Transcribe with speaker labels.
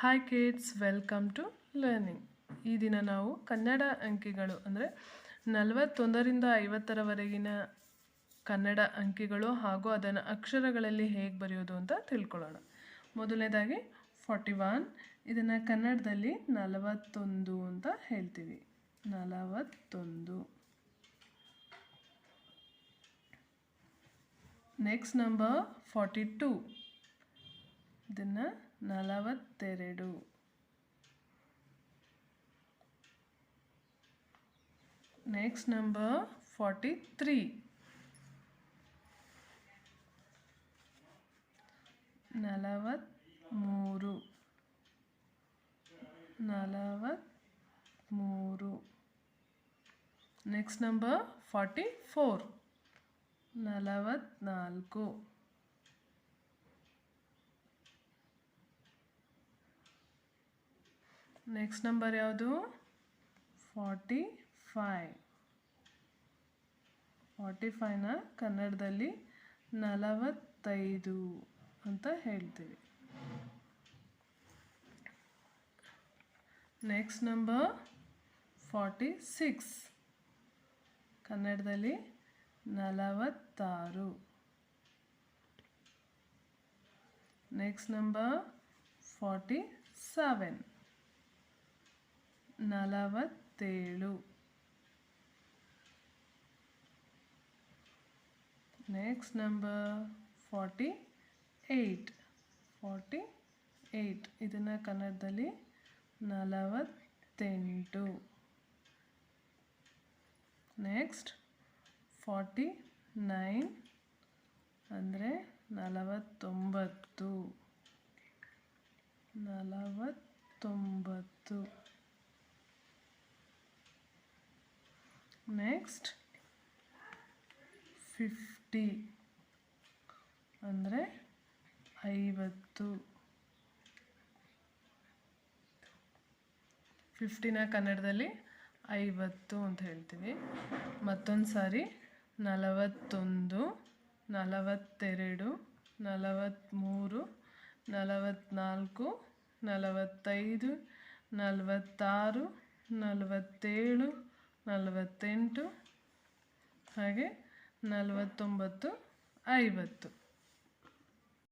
Speaker 1: Hi kids welcome to learning ಈ ದಿನ ನಾವು ಕನ್ನಡ ಅಂಕಿಗಳು ಅಂದರೆ ನಲವತ್ತೊಂದರಿಂದ ಐವತ್ತರವರೆಗಿನ ಕನ್ನಡ ಅಂಕಿಗಳು ಹಾಗೂ ಅದನ್ನು ಅಕ್ಷರಗಳಲ್ಲಿ ಹೇಗೆ ಬರೆಯೋದು ಅಂತ ತಿಳ್ಕೊಳ್ಳೋಣ. ಮೊದಲನೇದಾಗಿ ಫಾರ್ಟಿ ಒನ್ ಇದನ್ನು ಕನ್ನಡದಲ್ಲಿ ನಲವತ್ತೊಂದು ಅಂತ ಹೇಳ್ತೀವಿ. ನಲವತ್ತೊಂದು. ನೆಕ್ಸ್ಟ್ ನಂಬರ್ ಫಾರ್ಟಿ ಟೂ ಇದನ್ನು ನಲವತ್ತೆರಡು ನೆಕ್ಸ್ಟ್ ನಂಬರ್ ಫಾರ್ಟಿ ತ್ರೀ ನಲವತ್ತ್ಮೂರು ನಲವತ್ತ್ಮೂರು ನೆಕ್ಸ್ಟ್ ನಂಬರ್ ಫಾರ್ಟಿ ಫೋರ್ ನಲವತ್ತ್ನಾಲ್ಕು ನೆಕ್ಸ್ಟ್ ನಂಬರ್ ಯಾವುದು? ಫಾರ್ಟಿ ಫೈವ್ ಫಾರ್ಟಿ ಫೈವ್ನ ಕನ್ನಡದಲ್ಲಿ ನಲವತ್ತೈದು ಅಂತ ಹೇಳ್ತೀವಿ. ನೆಕ್ಸ್ಟ್ ನಂಬರ್ ಫಾರ್ಟಿ ಸಿಕ್ಸ್ ಕನ್ನಡದಲ್ಲಿ ನಲವತ್ತಾರು. ನೆಕ್ಸ್ಟ್ ನಂಬರ್ ಫಾರ್ಟಿ ಸೆವೆನ್ ನಲವತ್ತೇಳು. Next number forty eight forty eight ಇದನ್ನು ಕನ್ನಡದಲ್ಲಿ ನಲವತ್ತೆಂಟು. ನೆಕ್ಸ್ಟ್ ಫಾರ್ಟಿ ನೈನ್ ಅಂದರೆ ನಲವತ್ತೊಂಬತ್ತು. ನಲವತ್ತೊಂಬತ್ತು. ನೆಕ್ಸ್ಟ್ ಫಿಫ್ಟಿ ಅಂದರೆ ಐವತ್ತು. ಫಿಫ್ಟಿನ ಕನ್ನಡದಲ್ಲಿ ಐವತ್ತು ಅಂತ ಹೇಳ್ತೀವಿ. ಮತ್ತೊಂದು ಸಾರಿ ನಲವತ್ತೊಂದು, ನಲವತ್ತೆರಡು ನಲವತ್ತ್ಮೂರು ನಲವತ್ತ್ನಾಲ್ಕು ನಲವತ್ತೈದು, ನಲವತ್ತಾರು, ನಲವತ್ತೇಳು ನಲವತ್ತೆಂಟು ಹಾಗೆ ನಲವತ್ತೊಂಬತ್ತು ಐವತ್ತು.